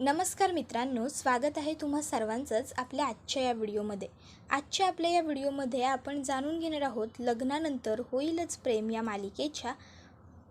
नमस्कार मित्रांनो स्वागत आहे तुम्हा सर्वांचंच आपल्या आजच्या या व्हिडिओमध्ये. आजच्या आपल्या या व्हिडिओमध्ये आपण जाणून घेणार आहोत लग्नानंतर होईलच प्रेम या मालिकेच्या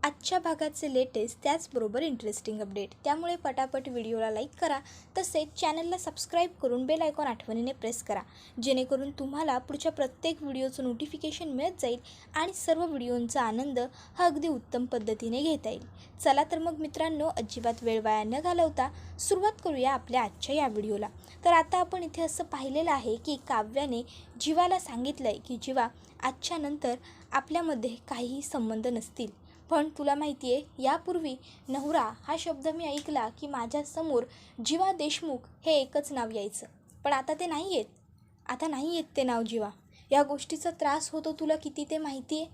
आजच्या भागाचे लेटेस्ट त्याचबरोबर इंटरेस्टिंग अपडेट त्यामुळे पटापट व्हिडिओला लाईक करा तसेच चॅनलला सबस्क्राईब करून बेल आयकॉन आठवणीने प्रेस करा. जेणेकरून तुम्हाला पुढच्या प्रत्येक व्हिडिओचं नोटिफिकेशन मिळत जाईल आणि सर्व व्हिडिओंचा आनंद हा अगदी उत्तम पद्धतीने घेता येईल. चला तर मग मित्रांनो अजिबात वेळ वाया न घालवता सुरुवात करूया आपल्या आजच्या या व्हिडिओला. तर आता आपण इथे असं पाहिलेलं आहे की काव्याने जीवाला सांगितलं आहे की जीवा आजच्यानंतर आपल्यामध्ये काहीही संबंध नसतील. पण तुला माहिती आहे यापूर्वी नवरा हा शब्द मी ऐकला की माझ्यासमोर जीवा देशमुख हे एकच नाव यायचं. पण आता ते नाही आहेत आता नाही आहेत ते नाव जीवा. या गोष्टीचा त्रास होतो तुला किती ते माहिती आहे?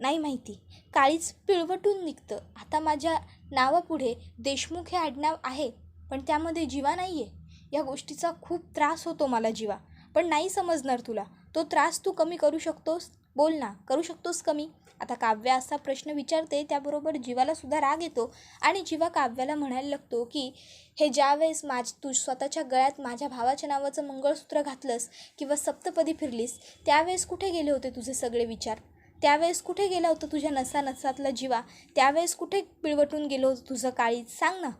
नाही माहिती. काळीच पिळवटून निघतं. आता माझ्या नावापुढे देशमुख हे आडनाव आहे पण त्यामध्ये जीवा नाही आहे. या गोष्टीचा खूप त्रास होतो मला जीवा. पण नाही समजणार तुला. तो त्रास तू कमी करू शकतोस? बोल ना. करू शकतोस कमी? आता काव्य असा प्रश्न विचारते त्याबरोबर जीवाला सुद्धा राग येतो आणि जीवा काव्याला म्हणायला लागतो की हे ज्यावेळेस माझ तू स्वतःच्या गळ्यात माझ्या भावाच्या नावाचं मंगळसूत्र घातलंस किंवा सप्तपदी फिरलीस त्यावेळेस कुठे गेले होते तुझे सगळे विचार? त्यावेळेस कुठे गेला होता तुझ्या नसा नसातला जीवा? त्यावेळेस कुठे पिळवटून गेलो होतं तुझं काळी? सांग ना.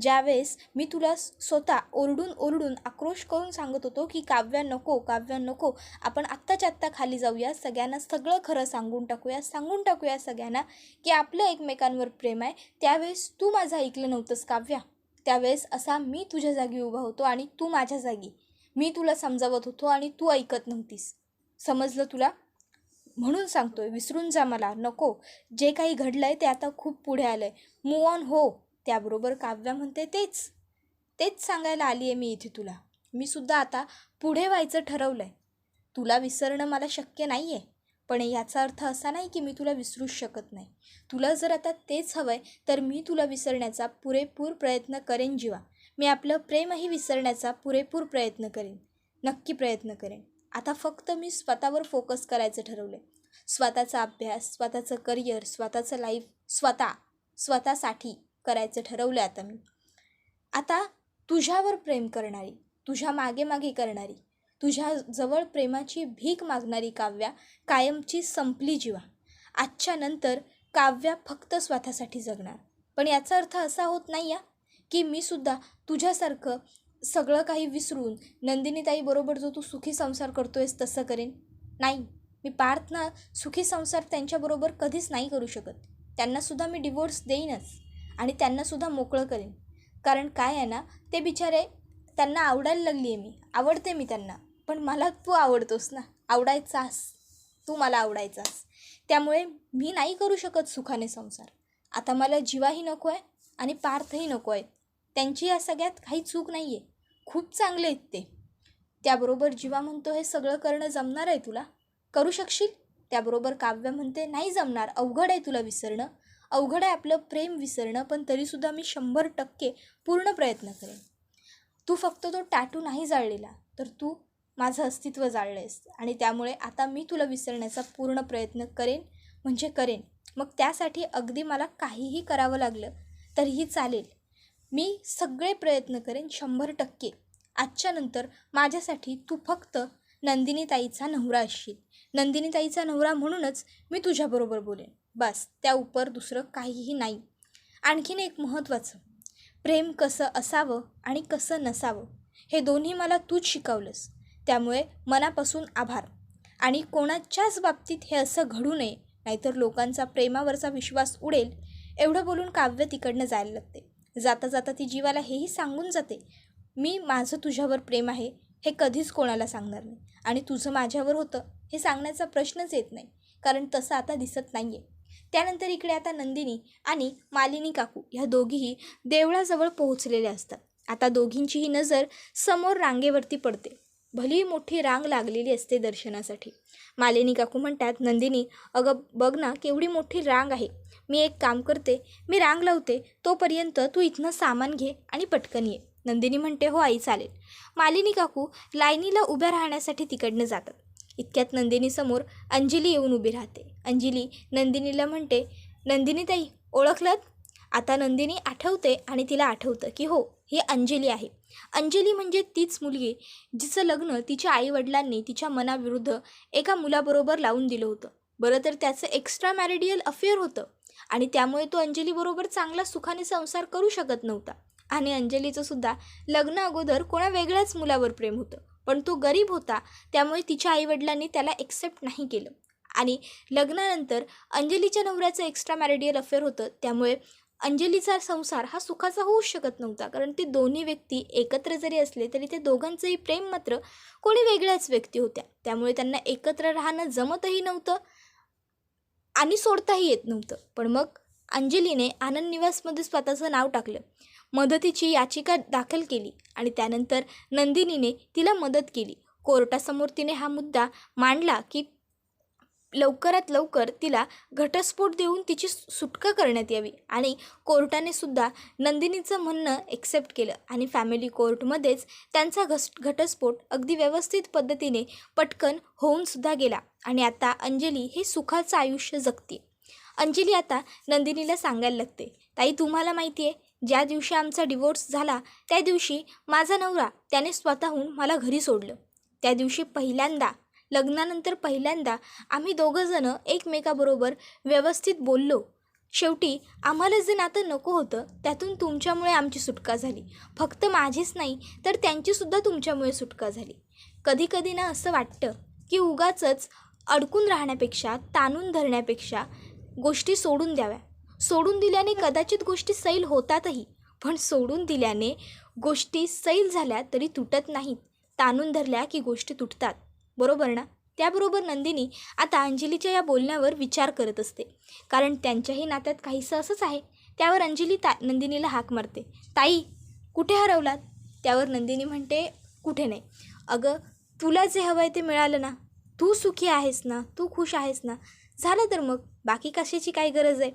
ज्यावेळेस मी तुला स्वतः ओरडून ओरडून आक्रोश करून सांगत होतो की काव्या नको काव्या नको आपण आत्ताच्या आत्ता खाली जाऊया सगळ्यांना सगळं खरं सांगून टाकूया सांगून टाकूया सगळ्यांना की आपलं एकमेकांवर प्रेम आहे. त्यावेळेस तू माझं ऐकलं नव्हतंस काव्या. त्यावेळेस असा मी तुझ्या जागी उभा होतो आणि तू माझ्या जागी. मी तुला समजावत होतो आणि तू ऐकत नव्हतीस. समजलं तुला? म्हणून सांगतोय विसरून जा मला नको. जे काही घडलं आहे ते आता खूप पुढे आलं आहे मूव ऑन हो. त्याबरोबर काव्या म्हणते तेच तेच सांगायला आली आहे मी इथे तुला. मी सुद्धा आता पुढे व्हायचं ठरवलं आहे तुला विसरणं मला शक्य नाही आहे पण याचा अर्थ असा नाही की मी तुला विसरूच शकत नाही. तुला जर आता तेच हवं आहे तर मी तुला विसरण्याचा पुरेपूर प्रयत्न करेन जीवा. मी आपलं प्रेमही विसरण्याचा पुरेपूर प्रयत्न करेन. नक्की प्रयत्न करेन. आता फक्त मी स्वतःवर फोकस करायचं ठरवलं आहे स्वतःचा अभ्यास स्वतःचं करिअर स्वतःचं लाईफ स्वतः स्वतःसाठी. करायचं ठरवलं आता मी. आता तुझ्यावर प्रेम करणारी तुझ्या मागे मागे करणारी तुझ्या जवळ प्रेमाची भीक मागणारी काव्या कायमची संपली जीवा. आजच्या नंतर काव्या फक्त स्वतःसाठी जगणार. पण याचा अर्थ असा होत नाही या की मी सुद्धा तुझ्यासारखं सगळं काही विसरून नंदिनीताईबरोबर जो तू सुखी संसार करतोयस तसं करेन. नाही मी पार्थना सुखी संसार त्यांच्याबरोबर कधीच नाही करू शकत. त्यांनासुद्धा मी डिवोर्स देईनच. आणि त्यांनासुद्धा मोकळं करेन. कारण काय आहे ना ते बिचारे त्यांना आवडायला लागली आहे मी. आवडते मी त्यांना. पण मला तू आवडतोस ना. आवडायचास. तू मला आवडायचास. त्यामुळे मी नाही करू शकत सुखाने संसार. आता मला जीवाही नको आहे आणि पार्थही नको आहे त्यांची या सगळ्यात काही चूक नाही आहे खूप चांगले आहेत ते. त्याबरोबर जीवा म्हणतो हे सगळं करणं जमणार आहे तुला? करू शकशील? त्याबरोबर काव्य म्हणते नाही जमणार. अवघड आहे तुला विसरणं. अवघड आहे आपलं प्रेम विसरणं पण तरीसुद्धा मी शंभर टक्के पूर्ण प्रयत्न करेन. तू फक्त तो टॅटू नाही जाळलेला तर तू माझं अस्तित्व जाळलेस आणि त्यामुळे आता मी तुला विसरण्याचा पूर्ण प्रयत्न करेन म्हणजे करेन. मग त्यासाठी अगदी मला काहीही करावं लागलं तरीही चालेल. मी सगळे प्रयत्न करेन शंभर टक्के. आजच्यानंतर माझ्यासाठी तू फक्त नंदिनीताईचा नवरा असशील. नंदिनीताईचा नवरा म्हणूनच मी तुझ्याबरोबर बोलेन. बस त्या उपर दुसरं काहीही नाही. आणखीन एक महत्त्वाचं. प्रेम कसं असावं आणि कसं नसावं हे दोन्ही मला तूच शिकवलंस. त्यामुळे मनापासून आभार. आणि कोणाच्याच बाबतीत हे असं घडू नये नाहीतर लोकांचा प्रेमावरचा विश्वास उडेल एवढं बोलून काव्य तिकडनं जायला लागते. जाता जाता ती जीवाला हेही सांगून जाते मी माझं तुझ्यावर प्रेम आहे हे कधीच कोणाला सांगणार नाही. आणि तुझं माझ्यावर होतं हे सांगण्याचा प्रश्नच येत नाही कारण तसं आता दिसत नाही आहे त्यानंतर इकडे आता नंदिनी आणि मालिनी काकू ह्या दोघीही देवळाजवळ पोहोचलेल्या असतात. आता दोघींचीही नजर समोर रांगेवरती पडते. भली मोठी रांग लागलेली असते दर्शनासाठी. मालिनी काकू म्हणतात नंदिनी अगं बघ ना केवढी मोठी रांग आहे. मी एक काम करते मी रांग लावते तोपर्यंत तू इथनं सामान घे आणि पटकन ये. नंदिनी म्हणते हो आई चालेल. मालिनी काकू लाईनीला उभ्या राहण्यासाठी तिकडनं जातात. इतक्यात नंदिनीसमोर अंजली येऊन उभी राहते. अंजली नंदिनीला म्हणते नंदिनीताई ओळखलत? आता नंदिनी आठवते आणि तिला आठवतं की हो ही अंजली आहे. अंजली म्हणजे तीच मुलगी जिचं लग्न तिच्या आईवडिलांनी तिच्या मनाविरुद्ध एका मुलाबरोबर लावून दिलं होतं. बरं तर त्याचं एक्स्ट्रा मॅरिडियल अफेअर होतं आणि त्यामुळे तो अंजलीबरोबर चांगला सुखाने संसार करू शकत नव्हता. आणि अंजलीचं सुद्धा लग्न अगोदर कोणा वेगळ्याच मुलावर प्रेम होतं. पण तो गरीब होता त्यामुळे तिच्या आईवडिलांनी त्याला एक्सेप्ट नाही केलं. आणि लग्नानंतर अंजलीच्या नवऱ्याचं एक्स्ट्रा मॅरिडियल अफेअर होतं त्यामुळे अंजलीचा संसार हा सुखाचा होऊ शकत नव्हता. कारण ते दोन्ही व्यक्ती एकत्र जरी असले तरी ते दोघांचंही प्रेम मात्र कोणी वेगळ्याच व्यक्ती होत्या. त्यामुळे त्यांना एकत्र राहणं जमतही नव्हतं आणि सोडताही येत नव्हतं. पण मग अंजलीने आनंद निवासमध्ये स्वतःचं नाव टाकलं. मदतीची याचिका दाखल केली आणि त्यानंतर नंदिनीने तिला मदत केली. कोर्टासमोर तिने हा मुद्दा मांडला की लवकरात लवकर तिला घटस्फोट देऊन तिची सु- सुटका करण्यात यावी आणि कोर्टाने सुद्धा नंदिनीचं म्हणणं एक्सेप्ट केलं आणि फॅमिली कोर्टमध्येच त्यांचा घस घटस्फोट अगदी व्यवस्थित पद्धतीने पटकन होऊन सुद्धा गेला आणि आता अंजली हे सुखाचं आयुष्य जगते अंजली आता नंदिनीला सांगायला लागते ताई तुम्हाला माहिती आहे ज्या दिवशी आमचा डिवोर्स झाला त्या दिवशी माझा नवरा त्याने स्वतःहून मला घरी सोडलं. त्या दिवशी पहिल्यांदा लग्नानंतर पहिल्यांदा आम्ही दोघंजणं एकमेकाबरोबर व्यवस्थित बोललो. शेवटी आम्हाला जे नातं नको होतं त्यातून तुमच्यामुळे आमची सुटका झाली. फक्त माझीच नाही तर त्यांचीसुद्धा तुमच्यामुळे सुटका झाली. कधीकधी ना असं वाटतं की उगाचच अडकून राहण्यापेक्षा ताणून धरण्यापेक्षा गोष्टी सोडून द्याव्या. सोडून दिल्याने कदाचित गोष्टी सैल होतातही. पण सोडून दिल्याने गोष्टी सैल झाल्या तरी तुटत नाहीत. ताणून धरल्या की गोष्टी तुटतात. बरोबर ना? त्याबरोबर नंदिनी आता अंजलीच्या या बोलण्यावर विचार करत असते. कारण त्यांच्याही नात्यात काहीसं असंच आहे. त्यावर अंजली ता नंदिनीला हाक मारते. ताई कुठे हरवलात? त्यावर नंदिनी म्हणते कुठे नाही. अगं तुला जे हवं आहे ते मिळालं ना. तू सुखी आहेस ना. तू खुश आहेस ना. झालं तर मग. बाकी कशाची काय गरज आहे?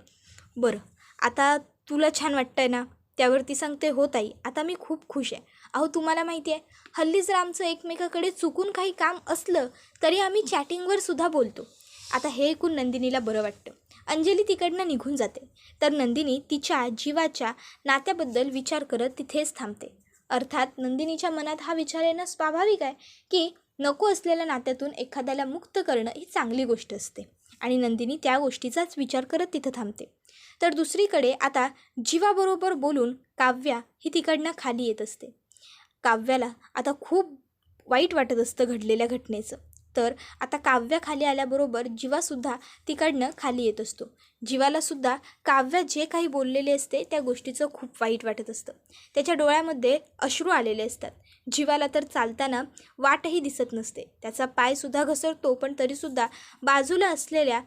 बरं आता तुला छान वाटतं आहे ना? त्यावर ती सांगते हो ताई आता मी खूप खुश आहे. अहो तुम्हाला माहिती आहे हल्ली जर आमचं एकमेकाकडे चुकून काही काम असलं तरी आम्ही चॅटिंगवर सुद्धा बोलतो. आता हे ऐकून नंदिनीला बरं वाटतं. अंजली तिकडनं निघून जाते. तर नंदिनी तिच्या जीवाच्या नात्याबद्दल विचार करत तिथेच थांबते. अर्थात नंदिनीच्या मनात हा विचार येणं स्वाभाविक आहे की नको असलेल्या नात्यातून एखाद्याला मुक्त करणं ही चांगली गोष्ट असते. आणि नंदिनी त्या गोष्टीचाच विचार करत तिथं थांबते. तर दुसरीकडे आता जीवाबरोबर बोलून काव्या ही तिकडनं खाली येत असते. काव्याला आता खूप वाईट वाटत असतं घडलेल्या घटनेचं. तर आता काव्या खाली आल्याबरोबर जीवासुद्धा तिकडनं खाली येत असतो. जीवालासुद्धा काव्या जे काही बोललेले असते त्या गोष्टीचं खूप वाईट वाटत असतं. त्याच्या डोळ्यामध्ये अश्रू आलेले असतात. जीवाला तर चालताना वाटही दिसत नसते. त्याचा पायसुद्धा घसरतो पण तरीसुद्धा बाजूला असलेल्या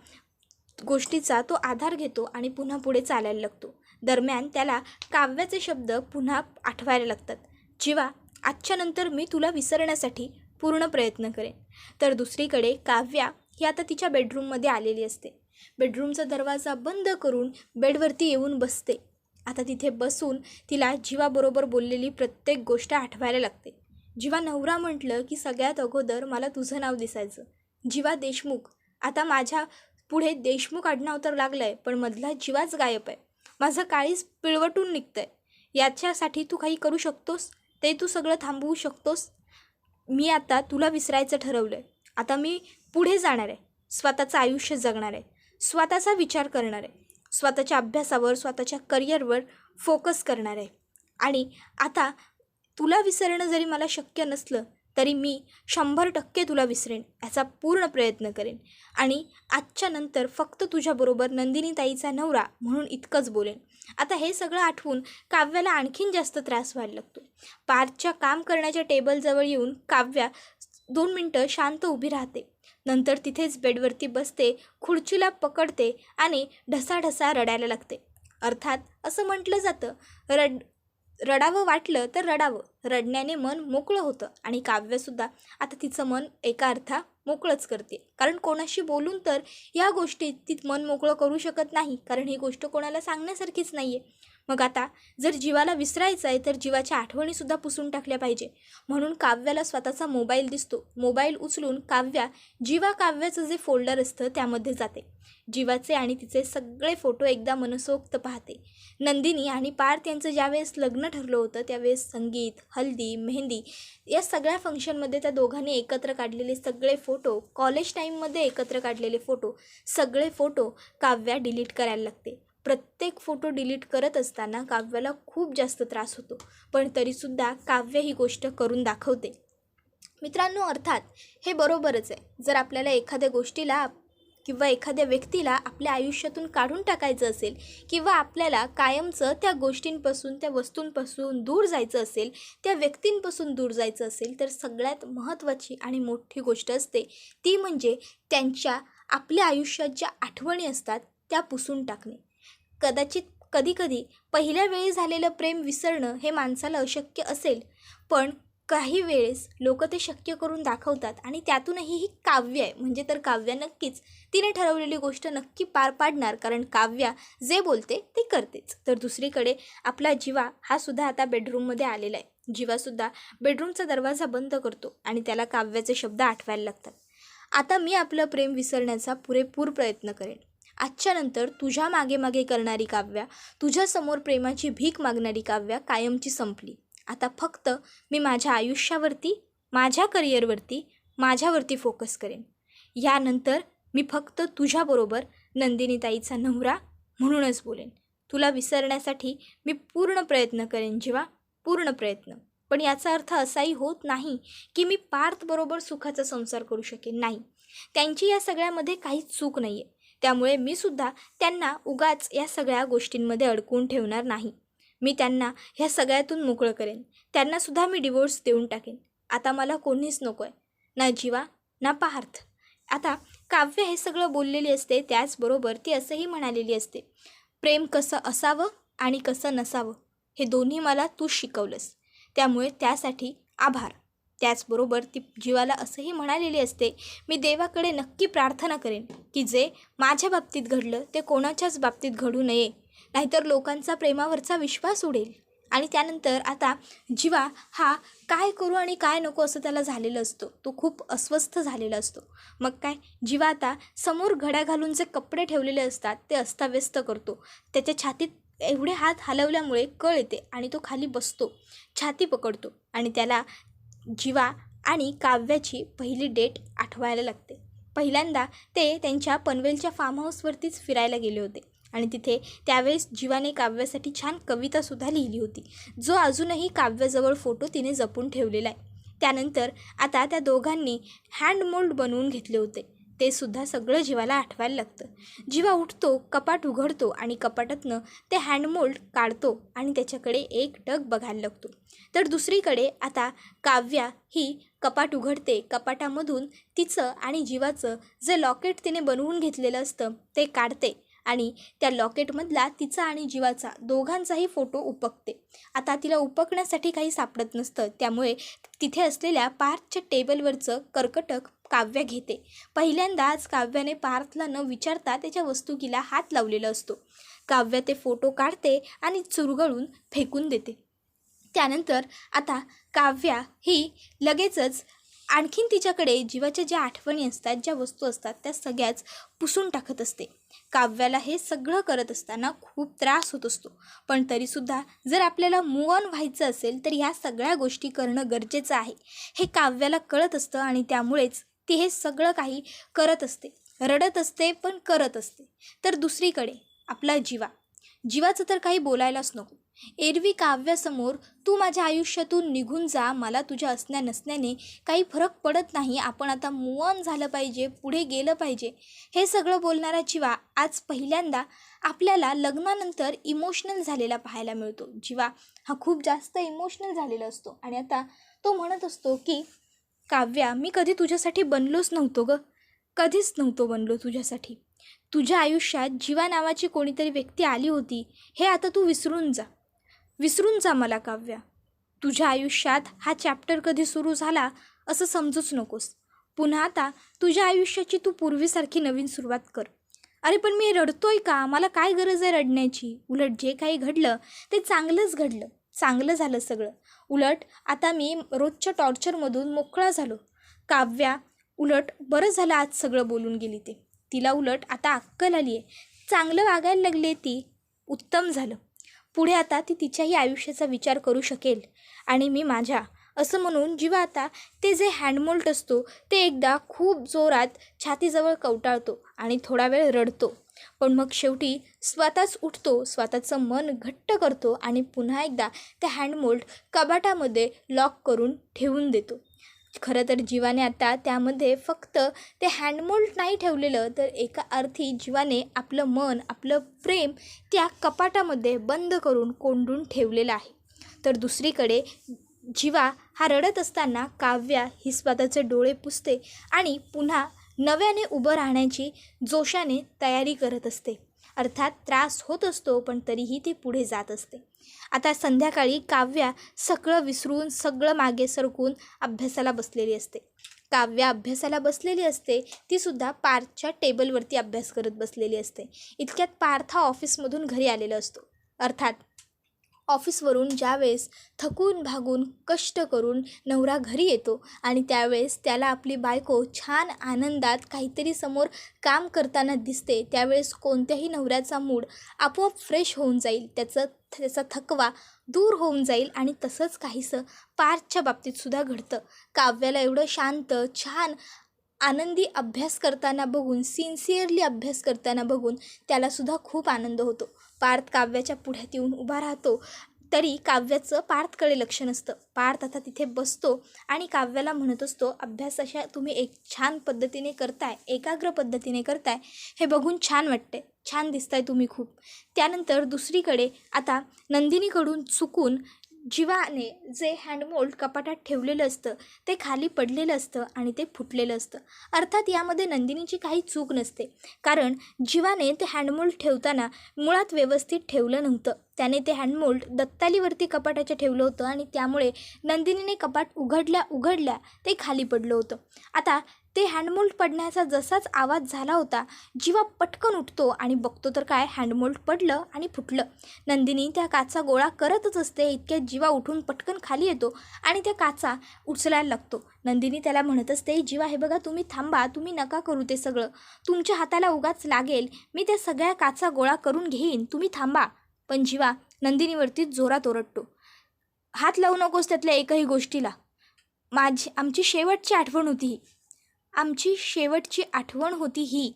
गोष्टीचा तो आधार घेतो आणि पुन्हा पुढे चालायला लागतो. दरम्यान त्याला काव्याचे शब्द पुन्हा आठवायला लागतात. जीवा आजच्यानंतर मी तुला विसरण्यासाठी पूर्ण प्रयत्न करेन. तर दुसरीकडे काव्या ही आता तिच्या बेडरूममध्ये आलेली असते. बेडरूमचा दरवाजा बंद करून बेडवरती येऊन बसते. आता तिथे बसून तिला जीवाबरोबर बोललेली प्रत्येक गोष्ट आठवायला लागते. जीवा नवरा म्हटलं की सगळ्यात अगोदर मला तुझं नाव दिसायचं. जीवा देशमुख. आता माझ्या पुढे देशमुख आडनाव तर लागलं आहे पण मधला जीवाच गायब आहे. माझं काळीच पिळवटून निघतं आहे याच्यासाठी तू काही करू शकतोस? ते तू सगळं थांबवू शकतोस? मी आता तुला विसरायचं ठरवलं आहे आता मी पुढे जाणार आहे. स्वतःचं आयुष्य जगणार आहे. स्वतःचा विचार करणार आहे. स्वतःच्या अभ्यासावर स्वतःच्या करिअरवर फोकस करणार आहे. आणि आता तुला विसरणं जरी मला शक्य नसलं तरी मी शंभर टक्के तुला विसरेन याचा पूर्ण प्रयत्न करेन. आणि आजच्या नंतर फक्त तुझ्याबरोबर नंदिनीताईचा नवरा म्हणून इतकंच बोलेन. आता हे सगळं आठवून काव्याला आणखीन जास्त त्रास व्हायला लागतो. पार्कच्या काम करण्याच्या टेबलजवळ येऊन काव्या दोन मिनटं शांत उभी राहते. नंतर तिथेच बेडवरती बसते खुर्चीला पकडते आणि ढसाढसा रडायला लागते. अर्थात असं म्हटलं जातं रड रडावं वाटलं तर रडावं. रडण्याने मन मोकळं होतं आणि काव्यसुद्धा आता तिचं मन एका अर्था मोकळंच करते. कारण कोणाशी बोलून तर या गोष्टीत ती मन मोकळं करू शकत नाही. कारण ही गोष्ट कोणाला सांगण्यासारखीच नाही आहे मग आता जर जीवाला विसरायचं आहे तर जीवाच्या आठवणीसुद्धा पुसून टाकल्या पाहिजे. म्हणून काव्याला स्वतःचा मोबाईल दिसतो. मोबाईल उचलून काव्या जीवा काव्याचं जे फोल्डर असतं त्यामध्ये जाते. जीवाचे आणि तिचे सगळे फोटो एकदा मनसोक्त पाहते. नंदिनी आणि पार्थ यांचं ज्यावेळेस लग्न ठरलं होतं त्यावेळेस संगीत हल्दी मेहंदी या सगळ्या फंक्शनमध्ये त्या दोघांनी एकत्र काढलेले सगळे फोटो कॉलेज टाईममध्ये एकत्र काढलेले फोटो सगळे फोटो काव्या डिलीट करायला लागते. प्रत्येक फोटो डिलीट करत असताना काव्याला खूप जास्त त्रास होतो. पण तरीसुद्धा काव्य ही गोष्ट करून दाखवते. मित्रांनो अर्थात हे बरोबरच आहे. जर आपल्याला एखाद्या गोष्टीला किंवा एखाद्या व्यक्तीला आपल्या आयुष्यातून काढून टाकायचं असेल किंवा आपल्याला कायमचं त्या गोष्टींपासून त्या वस्तूंपासून दूर जायचं असेल त्या व्यक्तींपासून दूर जायचं असेल तर सगळ्यात महत्त्वाची आणि मोठी गोष्ट असते ती म्हणजे त्यांच्या आपल्या आयुष्यात ज्या आठवणी असतात त्या पुसून टाकणे. कदाचित कधीकधी पहिल्या वेळी झालेलं प्रेम विसरणं हे माणसाला अशक्य असेल पण काही वेळेस लोक ते शक्य करून दाखवतात आणि त्यातूनही ही काव्य आहे. म्हणजे तर काव्या नक्कीच तिने ठरवलेली गोष्ट नक्की पार पाडणार कारण काव्या जे बोलते ते करतेच. तर दुसरीकडे आपला जीवा हा सुद्धा आता बेडरूममध्ये आलेला आहे. जीवासुद्धा बेडरूमचा दरवाजा बंद करतो आणि त्याला काव्याचे शब्द आठवायला लागतात. आता मी आपलं प्रेम विसरण्याचा पुरेपूर प्रयत्न करेन. आजच्यानंतर तुझ्या मागे मागे करणारी काव्या तुझ्यासमोर प्रेमाची भीक मागणारी काव्या कायमची संपली. आता फक्त मी माझ्या आयुष्यावरती माझ्या करिअरवरती माझ्यावरती फोकस करेन. यानंतर मी फक्त तुझ्याबरोबर नंदिनीताईचा नवरा म्हणूनच बोलेन. तुला विसरण्यासाठी मी पूर्ण प्रयत्न करेन जेव्हा पूर्ण प्रयत्न. पण याचा अर्थ असाही होत नाही की मी पार्थबरोबर सुखाचा संसार करू शकेन. नाही. त्यांची या सगळ्यामध्ये काहीच चूक नाही आहे त्यामुळे मी सुद्धा त्यांना उगाच या सगळ्या गोष्टींमध्ये अडकून ठेवणार नाही. मी त्यांना ह्या सगळ्यातून मोकळं करेन. त्यांनासुद्धा मी डिवोर्स देऊन टाकेन. आता मला कोणीच नको आहे ना जीवा ना पार्थ. आता काव्य हे सगळं बोललेली असते त्याचबरोबर ती असंही म्हणालेली असते प्रेम कसं असावं आणि कसं नसावं? हे दोन्ही मला तू शिकवलंस. त्यामुळे त्यासाठी आभार. त्याचबरोबर ती जीवाला असंही म्हणालेली असते मी देवाकडे नक्की प्रार्थना करेन की जे माझ्या बाबतीत घडलं ते कोणाच्याच बाबतीत घडू नये. नाहीतर लोकांचा प्रेमावरचा विश्वास उडेल. आणि त्यानंतर आता जीवा हा काय करू आणि काय नको असं त्याला झालेलं असतो. तो खूप अस्वस्थ झालेला असतो. मग काय? जीवा आता समोर घड्या घालून जे कपडे ठेवलेले असतात ते अस्ताव्यस्त करतो. त्याच्या छातीत एवढे हात हलवल्यामुळे कळ येते आणि तो खाली बसतो. छाती पकडतो आणि त्याला जीवा आणि काव्याची पहिली डेट आठवायला लागते. पहिल्यांदा ते त्यांच्या पनवेलच्या फार्म हाऊसवरतीच फिरायला गेले होते आणि तिथे त्यावेळेस जीवाने काव्यासाठी छान कवितासुद्धा लिहिली होती. जो अजूनही काव्याजवळ फोटो तिने जपून ठेवलेला आहे. त्यानंतर आता त्या दोघांनी हँडमोल्ड बनवून घेतले होते. ते सुद्धा सगळं जीवाला आठवायला लागतं. जीवा उठतो कपाट उघडतो आणि कपाटातनं ते हँडमोल्ड काढतो आणि त्याच्याकडे एक टक बघायला लागतो. तर दुसरीकडे आता काव्या ही कपाट उघडते. कपाटामधून तिचं आणि जीवाचं जे लॉकेट तिने बनवून घेतलेलं असतं ते काढते आणि त्या लॉकेटमधला तिचा आणि जीवाचा दोघांचाही फोटो उपकते. आता तिला उपकण्यासाठी काही सापडत नसतं. त्यामुळे तिथे असलेल्या पार्थच्या टेबलवरचं कर्कटक काव्य घेते. पहिल्यांदाच काव्याने पार्थला न विचारता त्याच्या वस्तुकीला हात लावलेला असतो. काव्य ते फोटो काढते आणि चुरगळून फेकून देते. त्यानंतर आता काव्या ही लगेचच आणखीन तिच्याकडे जीवाच्या ज्या आठवणी असतात ज्या वस्तू असतात त्या सगळ्याच पुसून टाकत असते. काव्याला हे सगळं करत असताना खूप त्रास होत असतो. पण तरीसुद्धा जर आपल्याला मूव ऑन व्हायचं असेल तर ह्या सगळ्या गोष्टी करणं गरजेचं आहे. हे काव्याला कळत असतं आणि त्यामुळेच ती हे सगळं काही करत असते. रडत असते पण करत असते. तर दुसरीकडे आपला जीवा. जीवाचं तर काही बोलायलाच नको. एरवी काव्यासमोर तू माझ्या आयुष्यातून निघून जा. मला तुझ्या असण्या नसण्याने काही फरक पडत नाही. आपण आता मुवन झालं पाहिजे पुढे गेलं पाहिजे. हे सगळं बोलणारा जीवा आज पहिल्यांदा आपल्याला लग्नानंतर इमोशनल झालेला पाहायला मिळतो. जीवा हा खूप जास्त इमोशनल झालेला असतो. आणि आता तो म्हणत असतो की काव्या मी कधी तुझ्यासाठी बनलोच नव्हतो ग. कधीच नव्हतो बनलो तुझ्यासाठी. तुझ्या आयुष्यात जीवा नावाची कोणीतरी व्यक्ती आली होती हे आता तू विसरून जा. विसरून जा मला काव्या. तुझ्या आयुष्यात हा चॅप्टर कधी सुरू झाला असं समजूच नकोस. पुन्हा आता तुझ्या आयुष्याची तू पूर्वीसारखी नवीन सुरुवात कर. अरे पण मी रडतोय का? मला काय गरज आहे रडण्याची? उलट जे काही घडलं ते चांगलंच घडलं. चांगलं झालं सगळं. उलट आता मी रोजच्या टॉर्चरमधून मोकळा झालो. काव्या उलट बरं झालं आज सगळं बोलून गेली ते. तिला उलट आता अक्कल आली आहे. चांगलं वागायला लागले ती. उत्तम झालं. पुढे आता ती तिच्याही आयुष्याचा विचार करू शकेल. आणि मी माझ्या असं म्हणून जेव्हा आता ते जे हँडमोल्ट असतो ते एकदा खूप जोरात छातीजवळ कवटाळतो आणि थोडा वेळ रडतो. पण मग शेवटी स्वतःच उठतो स्वतःचं मन घट्ट करतो आणि पुन्हा एकदा त्या हँडमोल्ड कपाटामध्ये लॉक करून ठेवून देतो. खरं तर जीवाने आता त्यामध्ये फक्त ते हँडमोल्ड नाही ठेवलेलं तर एका अर्थी जीवाने आपलं मन आपलं प्रेम त्या कपाटामध्ये बंद करून कोंडून ठेवलेलं आहे. तर दुसरीकडे जीवा हा रडत असताना काव्या ही स्वतःचे डोळे पुसते आणि पुन्हा नव्याने उभं राहण्याची जोशाने तयारी करत असते. अर्थात त्रास होत असतो पण तरीही ती पुढे जात असते. आता संध्याकाळी काव्या सगळं विसरून सगळं मागे सरकून अभ्यासाला बसलेली असते. काव्या अभ्यासाला बसलेली असते तीसुद्धा पार्थच्या टेबलवरती अभ्यास करत बसलेली असते. इतक्यात पार्थ हा ऑफिसमधून घरी आलेला असतो. अर्थात ऑफिसवरून ज्यावेळेस थकून भागून कष्ट करून नवरा घरी येतो आणि त्यावेळेस त्याला आपली बायको छान आनंदात काहीतरी समोर काम करताना दिसते त्यावेळेस कोणत्याही नवऱ्याचा मूड आपोआप फ्रेश होऊन जाईल. त्याचं त्याचा थकवा दूर होऊन जाईल आणि तसंच काहीसं पार्थच्या बाबतीतसुद्धा घडतं. काव्याला एवढं शांत छान आनंदी अभ्यास करताना बघून सिन्सिअरली अभ्यास करताना बघून त्यालासुद्धा खूप आनंद होतो. पार्थ काव्याच्या पुढ्यात येऊन उभा राहतो तरी काव्याचं पार्थकडे लक्ष नसतं. पार्थ आता तिथे बसतो आणि काव्याला म्हणत असतो अभ्यास अशा तुम्ही एक छान पद्धतीने करताय एकाग्र पद्धतीने करताय. हे बघून छान वाटते छान दिसताय तुम्ही खूप. त्यानंतर दुसरीकडे आता नंदिनीकडून चुकून जीवाने जे हँडमोल्ड कपाटात ठेवलेलं असतं ते खाली पडलेलं असतं आणि ते फुटलेलं असतं. अर्थात यामध्ये नंदिनीची काही चूक नसते. कारण जीवाने ते हँडमोल्ड ठेवताना मुळात व्यवस्थित ठेवलं नव्हतं. त्याने ते हँडमोल्ड दत्तालीवरती कपाटाच्या ठेवलं होतं आणि त्यामुळे नंदिनीने कपाट उघडल्या उघडल्या ते खाली पडलं होतं. आता ते हँडमोल्ड पडण्याचा जसाच आवाज झाला होता जीवा पटकन उठतो आणि बघतो तर काय हँडमोल्ड पडलं आणि फुटलं. नंदिनी त्या काचा गोळा करतच असते इतक्यात जीवा उठून पटकन खाली येतो आणि त्या काचा उचलायला लागतो. नंदिनी त्याला म्हणत असते जीवा हे बघा तुम्ही थांबा तुम्ही नका करू ते सगळं. तुमच्या हाताला उगाच लागेल. मी त्या सगळ्या काचा गोळा करून घेईन. तुम्ही थांबा. पण जीवा नंदिनीवरती जोरात ओरडतो. हात लावू नकोस त्यातल्या एकही गोष्टीला. माझी आमची शेवटची आठवण होती. ही आमची शेवटची आठवण होती ही.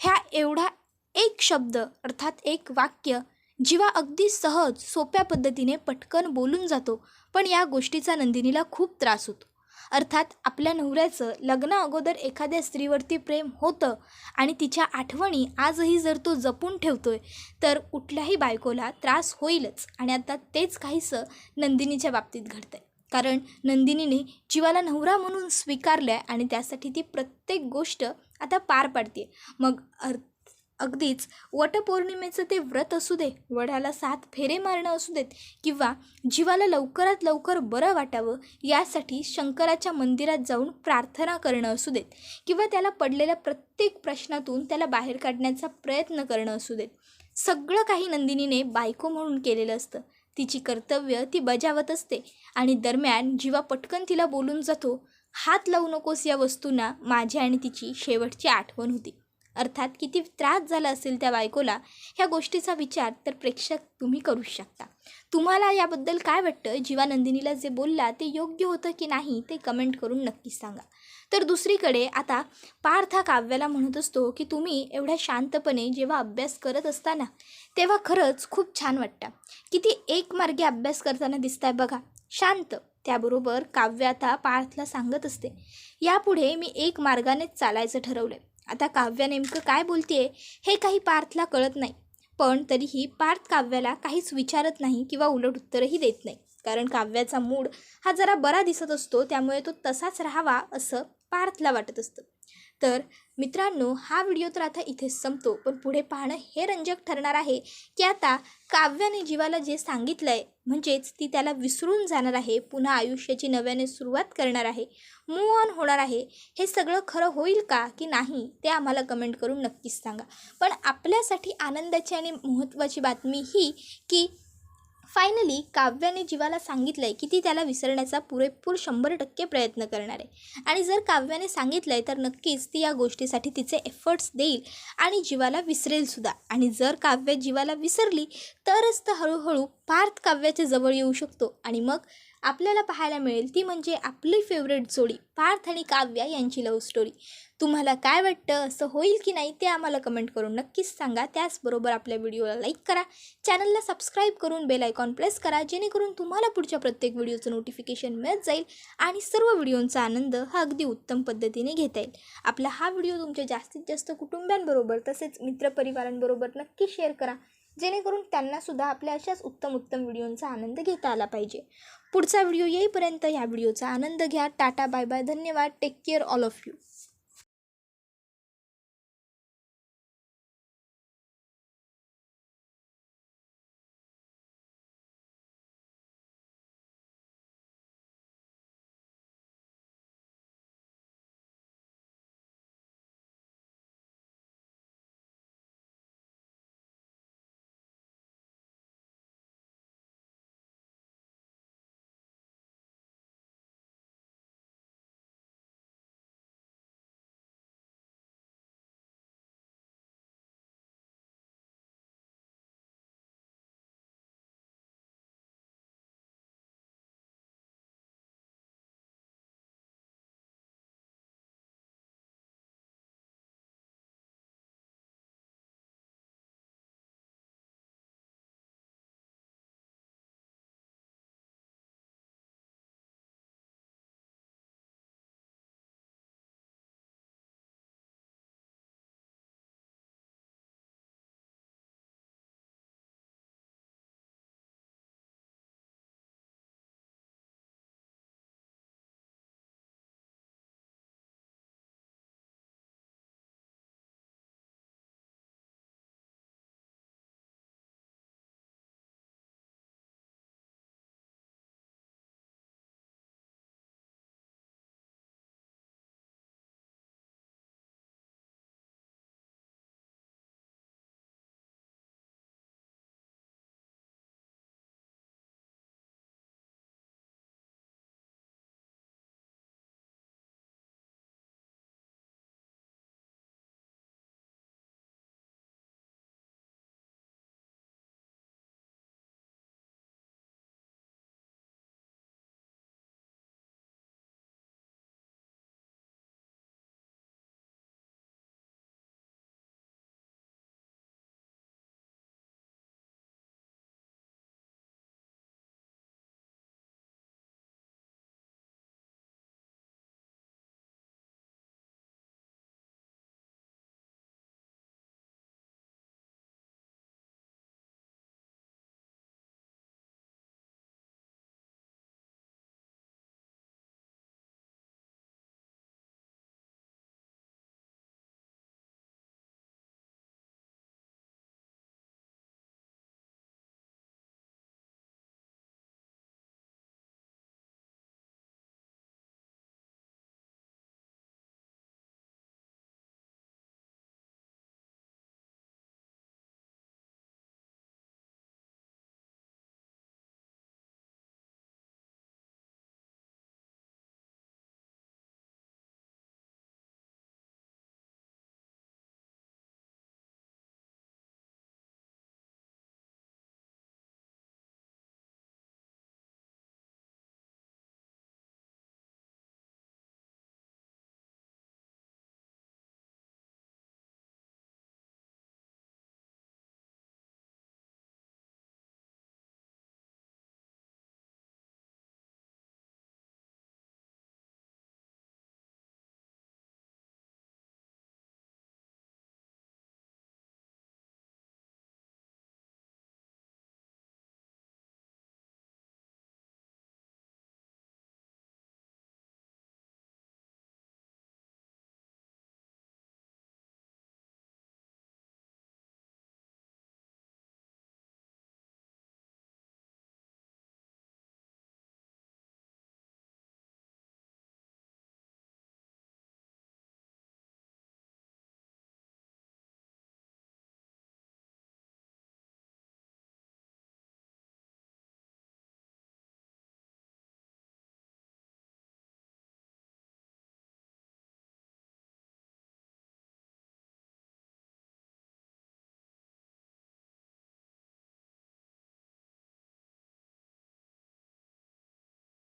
ह्या एवढा एक शब्द अर्थात एक वाक्य जीवा अगदी सहज सोप्या पद्धतीने पटकन बोलून जातो पण या गोष्टीचा नंदिनीला खूप त्रास होतो. अर्थात आपल्या नवऱ्याचं लग्न अगोदर एखाद्या स्त्रीवरती प्रेम होतं आणि तिच्या आठवणी आजही जर तो जपून ठेवतोय तर कुठल्याही बायकोला त्रास होईलच आणि आता तेच काहीसं नंदिनीच्या बाबतीत घडतंय. कारण नंदिनीने जीवाला नवरा म्हणून स्वीकारलं आहे आणि त्यासाठी ती प्रत्येक गोष्ट आता पार पाडते मग अर अगदीच वटपौर्णिमेचं ते व्रत असू दे वडाला सात फेरे मारणं असू देत किंवा जीवाला लवकरात लवकर बरं वाटावं यासाठी शंकराच्या मंदिरात जाऊन प्रार्थना करणं असू देत किंवा त्याला पडलेल्या प्रत्येक प्रश्नातून त्याला बाहेर काढण्याचा प्रयत्न करणं असू देत. सगळं काही नंदिनीने बायको म्हणून केलेलं असतं. तिची कर्तव्य ती बजावत असते आणि दरम्यान जीवा पटकन तिला बोलून जातो हात लावू नकोस या वस्तूंना माझी आणि तिची शेवटची आठवण होती. अर्थात किती त्रास झाला असेल त्या बायकोला ह्या गोष्टीचा विचार तर प्रेक्षक तुम्ही करू शकता. तुम्हाला याबद्दल काय वाटतं? जीवानंदिनीला जे बोलला ते योग्य होतं की नाही ते कमेंट करून नक्कीच सांगा. तर दुसरीकडे आता पार्थ हा काव्याला म्हणत असतो की तुम्ही एवढ्या शांतपणे जेव्हा अभ्यास करत असताना तेव्हा खरंच खूप छान वाटतं. किती एक मार्गे अभ्यास करताना दिसताय बघा. शांत. त्याबरोबर काव्य आता पार्थला सांगत असते यापुढे मी एक मार्गानेच चालायचं ठरवलं आता काव्य नेमकं काय बोलतेय हे काही पार्थला कळत नाही. पण तरीही पार्थ काव्याला काहीच विचारत नाही किंवा उलट उत्तरही देत नाही. कारण काव्याचा मूड हा जरा बरा दिसत असतो त्यामुळे तो तसाच राहावा असं पार्थला वाटत असतं. तर मित्रांनो हा व्हिडिओ तर आता इथेच संपतो पण पुढे पाहणं हे रंजक ठरणार आहे की आता काव्याने जीवाला जे सांगितलं आहे म्हणजेच ती त्याला विसरून जाणार आहे पुन्हा आयुष्याची नव्याने सुरुवात करणार आहे. मूव ऑन होणार आहे. हे सगळं खरं होईल का की नाही ते आम्हाला कमेंट करून नक्कीच सांगा. पण आपल्यासाठी आनंदाची आणि महत्त्वाची बातमी ही की फायनली काव्याने जीवाला सांगितलं आहे की ती त्याला विसरण्याचा पुरेपूर शंभर टक्के प्रयत्न करणार आहे. आणि जर काव्याने सांगितलं आहे तर नक्कीच ती या गोष्टीसाठी तिचे एफर्ट्स देईल आणि जीवाला विसरेलसुद्धा आणि जर काव्य जीवाला विसरली तरच तर हळूहळू पार्थ काव्याच्या जवळ येऊ शकतो. आणि मग आपल्याला पाहायला मिळेल ती म्हणजे आपली फेवरेट जोडी पार्थ आणि काव्या यांची लव्ह स्टोरी तुम्हाला काय वाटतं? असं होईल की नाही ते आम्हाला कमेंट करून नक्कीच सांगा. त्याचबरोबर आपल्या व्हिडिओला लाईक करा. चॅनलला सबस्क्राईब करून बेल आयकॉन प्रेस करा. जेणेकरून तुम्हाला पुढच्या प्रत्येक व्हिडिओचं नोटिफिकेशन मिळत जाईल आणि सर्व व्हिडिओंचा आनंद हा अगदी उत्तम पद्धतीने घेता येईल. आपला हा व्हिडिओ तुमच्या जास्तीत जास्त कुटुंबियांबरोबर तसेच मित्रपरिवारांबरोबर नक्की शेअर करा. जेणेकरून त्यांनासुद्धा आपल्या अशाच उत्तम उत्तम व्हिडिओंचा आनंद घेता आला पाहिजे. पुढचा व्हिडिओ येईपर्यंत या व्हिडिओचा आनंद घ्या. Tata bye bye. धन्यवाद. Take care all of you.